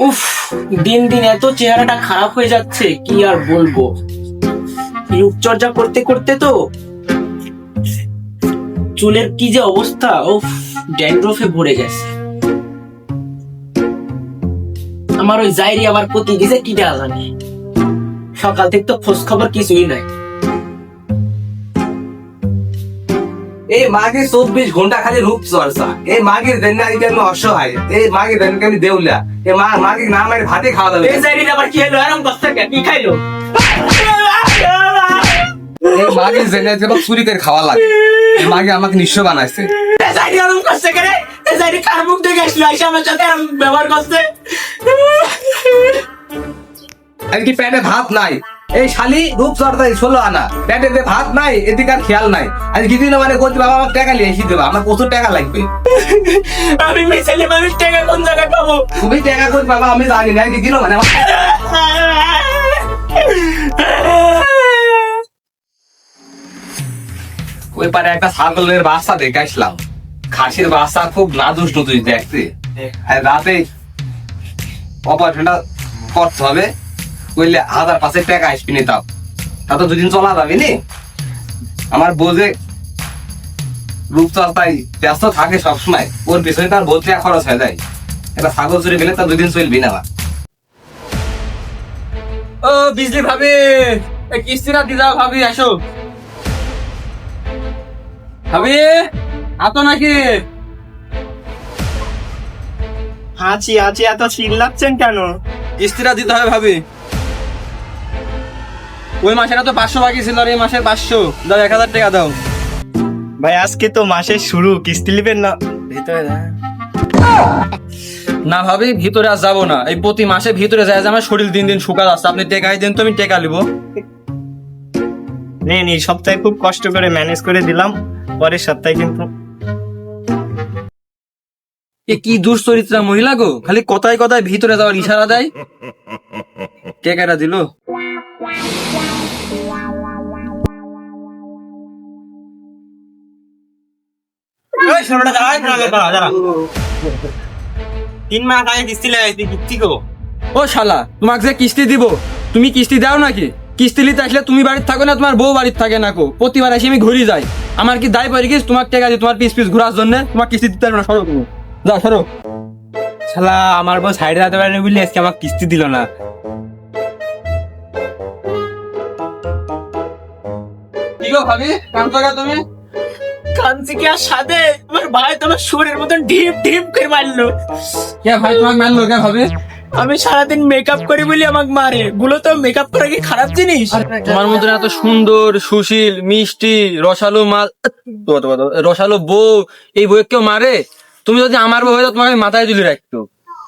উফ, দিন দিন এত চেহারাটা খারাপ হয়ে যাচ্ছে, কি আর বলব? রূপচর্চা করতে করতে তো চুলের কি যে অবস্থা, উফ, ড্যান্ড্রফে ভরে গেছে। আমার ওই জাইরি আবার প্রতি দিছে কিটা জানে সকাল থেকে তো খোঁজ খবর কিছুই নাই। এই মাগে চব্বিশ ঘণ্টা খালি রূপ চর্চা। এই মাগের জন্য আজকে আমি অসহায়? এই মাগের জন্য আমি দেউলা এই মা মাগে না আমার ভাতে খাওয়া যাবে এই জাইরি আবার কি হলো? আরাম কি খাইলো? এই আজকে আমার চুরি করে খাওয়া লাগে। এই মাগে আমাকে নিঃস্ব বানাইছে। এই জাইরি আরাম করছে কেন? এই জাইরি কার মুখ দেখে আসলো? আইসা আমার সাথে আরাম ব্যবহার করছে। আজকে প্যাটে ভাত নাই। এই শালি রূপ চর্চায় ষোলো আনা। প্যাটে যে ভাত নাই এদিকে আর খেয়াল নাই। আজ কিছুদিন মানে করতে বাবা আমার টাকা নিয়ে এসে দেবা আমার প্রচুর টাকা লাগবে। আমি মিশাইলে মানুষ টাকা কোন জায়গায় পাবো? তুমি টাকা করতে বাবা আমি জানি না দিল মানে ওই পারে একটা ছাগলের বাচ্চা দেখে আসলাম। খাসির বাচ্চা খুব নাদুস নুদুস দেখতে। আর রাতে অপারেশনটা করতে হবে। বললে হাজার পাঁচের টাকা আসবি নি তাও। তা তো দুদিন চলা যাবে নি। আমার বোঝে রূপচর্চায় ব্যস্ত থাকে সবসময় ওর পিছনে তার বলতে খরচ হয়ে যায়। একটা ছাগল চুরি গেলে তার দুদিন চলবি না। ও বিজলি ভাবি কিস্তিটা দি দাও ভাবি আসো। ভাবি আতো নাকি? আছি আছি এত চিল্লাচ্ছেন কেন? কিস্তিটা দিতে হবে ভাবি। ওই মাসের তো পাঁচশো বাকি ছিল আর এই মাসের পাঁচশো। দাও এক হাজার টাকা দাও। ভাই আজকে তো মাসের শুরু কিস্তি নেবেন না? ভিতরে না ভাবি ভিতরে আর যাব না। এই প্রতি মাসে ভিতরে যায় যে আমার শরীর দিন দিন শুকা যাচ্ছে আপনি টেকাই দেন তো আমি টেকা নিব। নেন এই সপ্তাহে খুব কষ্ট করে ম্যানেজ করে দিলাম। পরের সপ্তাহে কিন্তু এ কি দুশ্চরিত্রা মহিলা গো? খালি কথায় কথায় ভিতরে যাওয়ার ইশারা দেয়। টেকাটা দিল। তিন মাস আগে কিস্তি লাগাইছি কিস্তি গো ও শালা তোমাকে যে কিস্তি দিব তুমি কিস্তি দাও নাকি? কিস্তি নিতে আসলে তুমি বাড়িতে থাকো না তোমার বউ বাড়িতে থাকে না কো। প্রতিবার এসে আমি ঘুরি যাই। আমার কি দায় পড়ে গেছে? তোমার টাকা তোমার পিস পিস ঘোরার জন্য তোমার কিস্তি দিতে পারবে না সরো তুমি। যাও সরো। শালা আমার বউ সাইডে যেতে পারেনি বলে আজকে আমার কিস্তি দিল না। ভাবি কাম করো তুমি? কাঞ্চি কি আর সাথে আমার ভাই তোমার সুরের মতন ঢিপ ঢিপ করে মারলো। কে ভাই তোমাকে মানলো কে ভাবি? আমি সারাদিন মেকআপ করি বলে আমাকে মারে। গুলো তো মেকআপ করা কি খারাপ জিনিস? তোমার মতন এত সুন্দর সুশীল মিষ্টি রসালো মাল রসালো বউ এই বউ কেউ মারে? তুমি যদি আমার বউ হয়ে তোমাকে মাথায় তুলে রাখতো।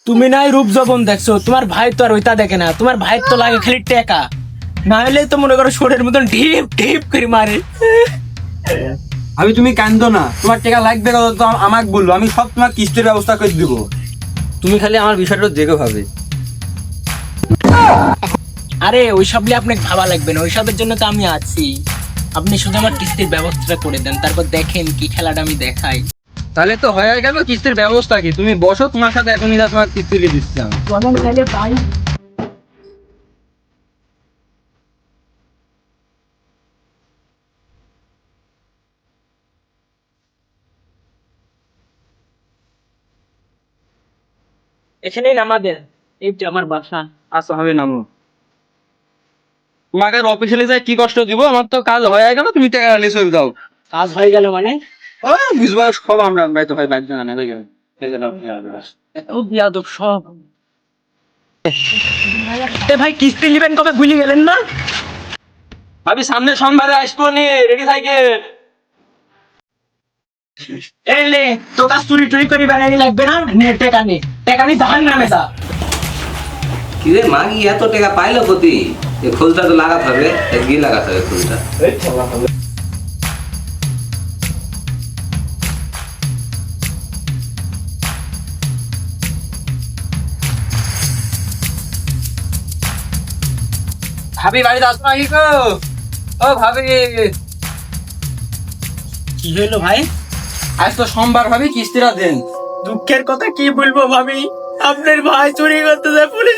তুমি নাই রূপ যবন দেখছ তোমার ভাই তো আর ওইটা দেখে না। তোমার ভাই তো লাগে খালি টেকা। না হলে তো মনে করো সুরের মতন ঢিপ ঢিপ করে মারে। আমি তুমি কান্দো না। তোমার টাকা লাগবে কত তো আমাকে বলল। আমি সব তোমার কিস্তির ব্যবস্থা করে দিব। তুমি খালি আমার বিষয়টা দেখো ভাবে। আরে ওইসব নিয়ে আপনাকে ভাবা লাগবে না। ওইসবের জন্য তো আমি আছি। আপনি শুধু আমার কিস্তির ব্যবস্থাটা করে দেন তারপর দেখেন কি খেলাটা আমি দেখাই। তাহলে তো হয়ে গেল কিস্তির ব্যবস্থা কি? তুমি বসো তোমার সাথে এখনই তোমার কিস্তি দিয়ে দিচ্ছি আমি। এখানেই নামা দেন। এইটা আমার বাসা। আচ্ছা হবে নামো। তোমাকে অফিসিয়ালি যায় কি কষ্ট দিব? আমার তো কাজ হয়ে গেল তুমি টাকা নিয়ে চলে যাও। কাজ হয়ে গেল মানে? ও বুঝবা সব আমরা বাইতে হয় বাইতে জানা দেখে ও বিয়াদব সব। এ ভাই কিস্তি নেবেন কবে ভুলে গেলেন না? ভাবি সামনে সোমবারে আসব নি রেডি থাকে এই লে তো কাজ চুরি টুরি করে বেড়ানি লাগবে না? নে টেকা নে। টেকা নি ধান নামে যা। কি রে মাগি এত টাকা পাইলো কতি এই খোঁজটা তো লাগাতে হবে গিয়ে লাগাতে হবে খোঁজটা ভাবি বাড়িতে আসব নাকি গো? ও ভাবি। কি হলো ভাই? আজ তো সোমবার ভাবি কিস্তিটা দেন। দুঃখের কথা কি বলব ভাবি? আপনার ভাই চুরি করতে যায় পুলিশ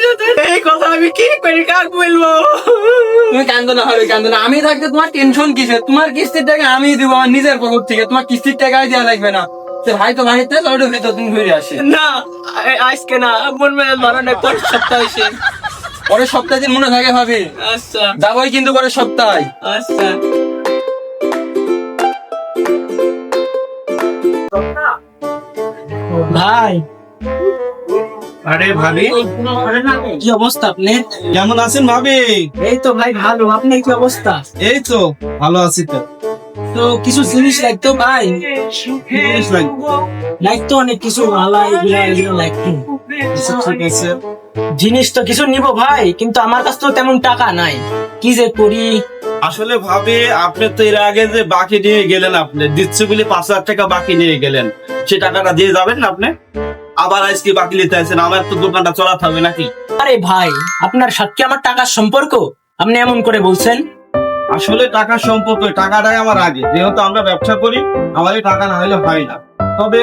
এই কথা আমি কি করি কাক বলব? তুমি কান্দো না হবে কান্দো না। আমি থাকতে তোমার টেনশন কিসে তোমার কিস্তির টাকা আমি দিব আমার নিজের পকেট থেকে। তোমার কিস্তির টাকাই দেওয়া লাগবে না। ভাই তো ভাই তো লড়ে হইতো তুমি ঘুরে আসে। না আজকে না মন মেলে ধরো না পরের সপ্তাহে এসে পরের সপ্তাহে দিন মনে থাকে ভাবি আচ্ছা। যাবোই কিন্তু পরের সপ্তাহে। আচ্ছা। ভাই। আরে ভাবি। কি অবস্থা আপনি? কেমন আছেন ভাবি? এই তো ভাই ভালো আপনি কি অবস্থা? এই তো ভালো আছি তো। তো কিছু জিনিস লাগতো ভাই? জিনিস। লাগতো? অনেক কিছু মালা এগুলো এগুলো লাগতো। আচ্ছা, ঠিক আছে। জিনিস তো কিছু নিব ভাই কিন্তু আমার কাছে তো তেমন টাকা নাই। কি যে করি? আসলে ভাবি আপনি তো এর আগে যে বাকি নিয়ে গেলেন আপনি দিচ্ছে বলে পাঁচ হাজার টাকা বাকি নিয়ে গেলেন সে টাকাটা দিয়ে যাবেন না আপনি? আবার আজকে বাকি নিতে আসেন আমার তো দোকানটা চলাতে হবে নাকি? আরে ভাই আপনার সাথে আমার টাকার সম্পর্ক? আপনি এমন করে বলছেন। আসলে টাকার সম্পর্ক টাকাটাই আমার আগে যেহেতু আমরা ব্যবসা করি আমাদের টাকা না হলে হয় না। তবে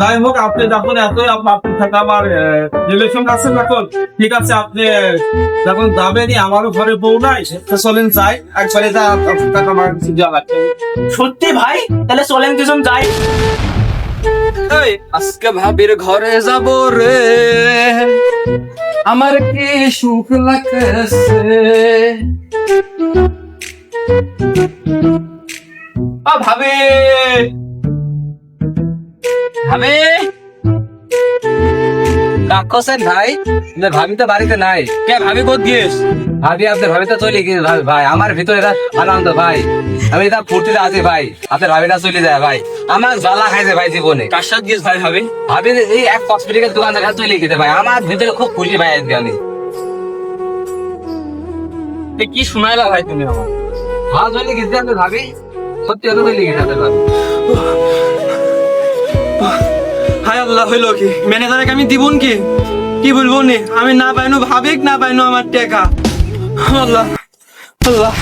যাই হোক আপনি যখন এত আপনি থাকা আমার রিলেশন আছে এখন ঠিক আছে আপনি যখন যাবেনই আমারও ঘরে বউ নাই চলেন যাই। একবারে যা আপনার টাকা আমার কিছু দেওয়া লাগবে। সত্যি ভাই? তাহলে চলেন দুজন যাই। আজকে ভাবির ঘরে যাব রে। আমার কি সুখ লাগতেছে? ও ভাবি! ভাবি। রাক্ষসেন ভাই ভাবি তো বাড়িতে নাই। কে ভাবি কোথ গিয়েস? ভাবি আপনার ভাবি তো চলে গিয়ে ভাই। আমার ভিতরে আনন্দ ভাই। আমি এটা ফুর্তিতে আছি ভাই। আপনার ভাবিটা চলে যায় ভাই। আমার জ্বালা খাইছে ভাই জীবনে। কার সাথে গিয়েস ভাই ভাবি? ভাবি এই এক কসমেটিকের দোকান থেকে চলে গেছে ভাই। আমার ভিতরে খুব খুশি ভাই আজকে আমি। কি শোনাইলা ভাই তুমি আমার ভালো চলে গেছে আপনার ভাবি। সত্যি কথা চলে গেছে আপনার ভাবি। হায় আল্লাহ, হইল কি? ম্যানেজারকে আমি দিবন কি? কি বলব নে আমি না পাইনো, ভাবিক না পাইনো আমার টাকা। আল্লাহ আল্লাহ।